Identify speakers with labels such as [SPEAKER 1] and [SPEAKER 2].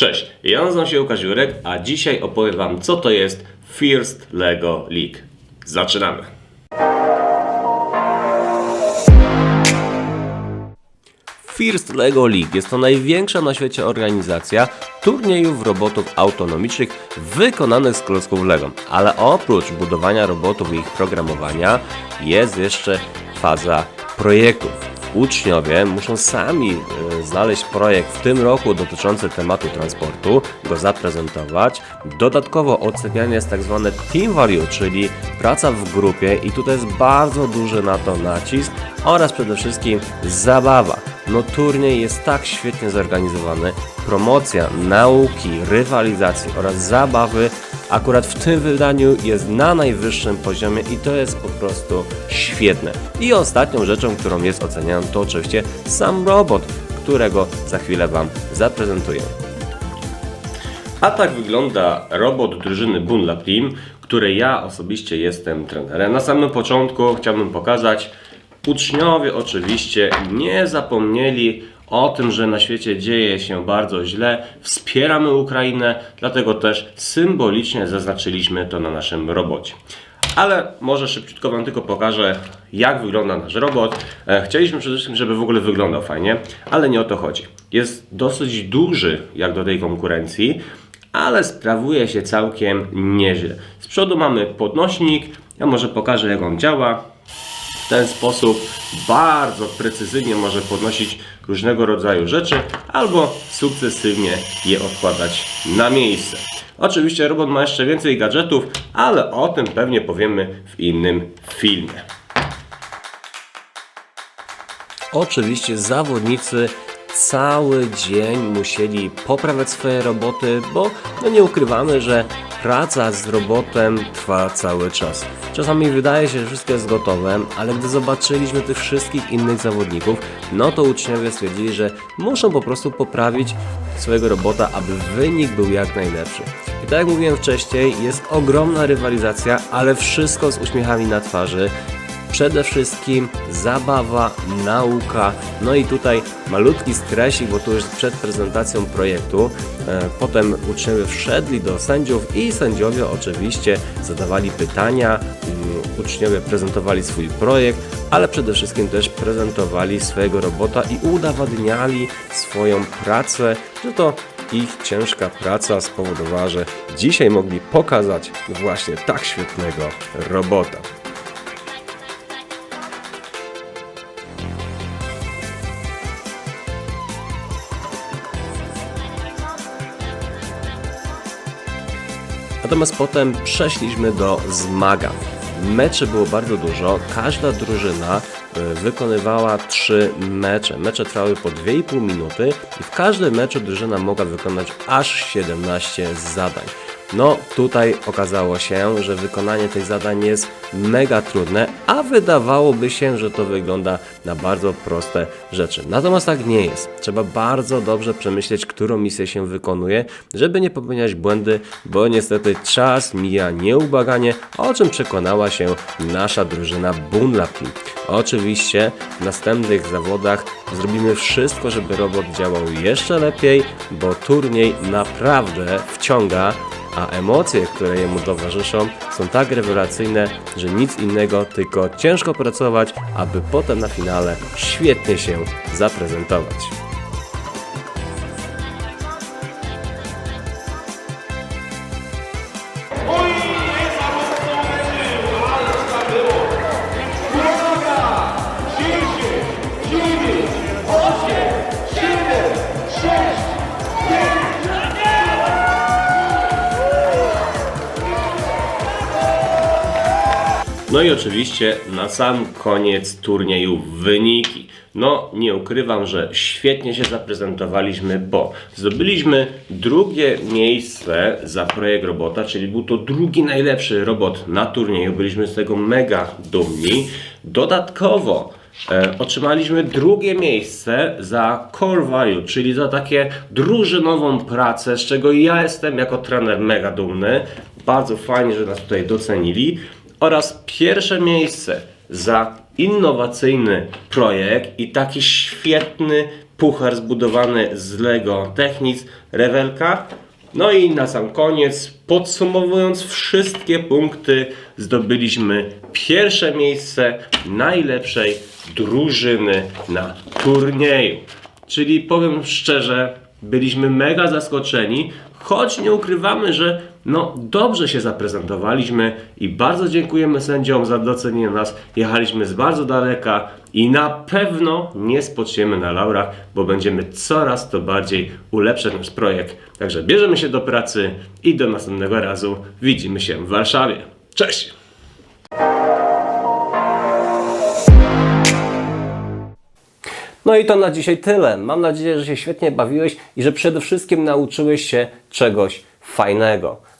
[SPEAKER 1] Cześć, ja nazywam się Łukasz Jurek, a dzisiaj opowiem Wam, co to jest First Lego League. Zaczynamy! First Lego League jest to największa na świecie organizacja turniejów robotów autonomicznych wykonanych z klocków Lego. Ale oprócz budowania robotów i ich programowania jest jeszcze faza projektów. Uczniowie muszą sami e, znaleźć projekt w tym roku dotyczący tematu transportu, go zaprezentować. Dodatkowo ocenianie jest tak zwane team value, czyli praca w grupie i tutaj jest bardzo duży na to nacisk oraz przede wszystkim zabawa. No turniej jest tak świetnie zorganizowany, promocja nauki, rywalizacji oraz zabawy akurat w tym wydaniu jest na najwyższym poziomie i to jest po prostu świetne. I ostatnią rzeczą, którą jest oceniany to oczywiście sam robot, którego za chwilę Wam zaprezentuję. A tak wygląda robot drużyny Bunlab Team, której ja osobiście jestem trenerem. Na samym początku chciałbym pokazać, uczniowie oczywiście nie zapomnieli o tym, że na świecie dzieje się bardzo źle. Wspieramy Ukrainę, dlatego też symbolicznie zaznaczyliśmy to na naszym robocie. Ale może szybciutko Wam tylko pokażę, jak wygląda nasz robot. E, Chcieliśmy przede wszystkim, żeby w ogóle wyglądał fajnie, ale nie o to chodzi. Jest dosyć duży jak do tej konkurencji, ale sprawuje się całkiem nieźle. Z przodu mamy podnośnik, ja może pokażę jak on działa. Ten sposób bardzo precyzyjnie może podnosić różnego rodzaju rzeczy albo sukcesywnie je odkładać na miejsce. Oczywiście robot ma jeszcze więcej gadżetów, ale o tym pewnie powiemy w innym filmie. Oczywiście zawodnicy cały dzień musieli poprawiać swoje roboty, bo no nie ukrywamy, że praca z robotem trwa cały czas. Czasami wydaje się, że wszystko jest gotowe, ale gdy zobaczyliśmy tych wszystkich innych zawodników, no to uczniowie stwierdzili, że muszą po prostu poprawić swojego robota, aby wynik był jak najlepszy. I tak jak mówiłem wcześniej, jest ogromna rywalizacja, ale wszystko z uśmiechami na twarzy. Przede wszystkim zabawa, nauka, no i tutaj malutki stresik, bo tu już przed prezentacją projektu. E, Potem uczniowie wszedli do sędziów i sędziowie oczywiście zadawali pytania, mm, uczniowie prezentowali swój projekt, ale przede wszystkim też prezentowali swojego robota i udowadniali swoją pracę, że to ich ciężka praca spowodowała, że dzisiaj mogli pokazać właśnie tak świetnego robota. Natomiast potem przeszliśmy do zmagań. Meczy było bardzo dużo, każda drużyna y, wykonywała trzy mecze. Mecze trwały po 2,5 minuty i w każdym meczu drużyna mogła wykonać aż 17 zadań. No tutaj okazało się, że wykonanie tych zadań jest mega trudne, a wydawałoby się, że to wygląda na bardzo proste rzeczy. Natomiast tak nie jest. Trzeba bardzo dobrze przemyśleć, którą misję się wykonuje, żeby nie popełniać błędy, bo niestety czas mija nieubaganie, o czym przekonała się nasza drużyna Bunlap Team. Oczywiście w następnych zawodach zrobimy wszystko, żeby robot działał jeszcze lepiej, bo turniej naprawdę wciąga a emocje, które jemu towarzyszą, są tak rewelacyjne, że nic innego, tylko ciężko pracować, aby potem na finale świetnie się zaprezentować. No i oczywiście na sam koniec turnieju wyniki. No, nie ukrywam, że świetnie się zaprezentowaliśmy, bo zdobyliśmy drugie miejsce za projekt robota, czyli był to drugi najlepszy robot na turnieju. Byliśmy z tego mega dumni. Dodatkowo e, otrzymaliśmy drugie miejsce za core value, czyli za takie drużynową pracę, z czego ja jestem jako trener mega dumny. Bardzo fajnie, że nas tutaj docenili oraz pierwsze miejsce za innowacyjny projekt i taki świetny puchar zbudowany z Lego Technic Rewelka. No i na sam koniec, podsumowując wszystkie punkty, zdobyliśmy pierwsze miejsce najlepszej drużyny na turnieju. Czyli powiem szczerze, byliśmy mega zaskoczeni, choć nie ukrywamy, że no dobrze się zaprezentowaliśmy i bardzo dziękujemy sędziom za docenienie nas. Jechaliśmy z bardzo daleka i na pewno nie spoczniemy na laurach, bo będziemy coraz to bardziej ulepszać nasz projekt. Także bierzemy się do pracy i do następnego razu widzimy się w Warszawie. Cześć! No i to na dzisiaj tyle. Mam nadzieję, że się świetnie bawiłeś i że przede wszystkim nauczyłeś się czegoś fajnego.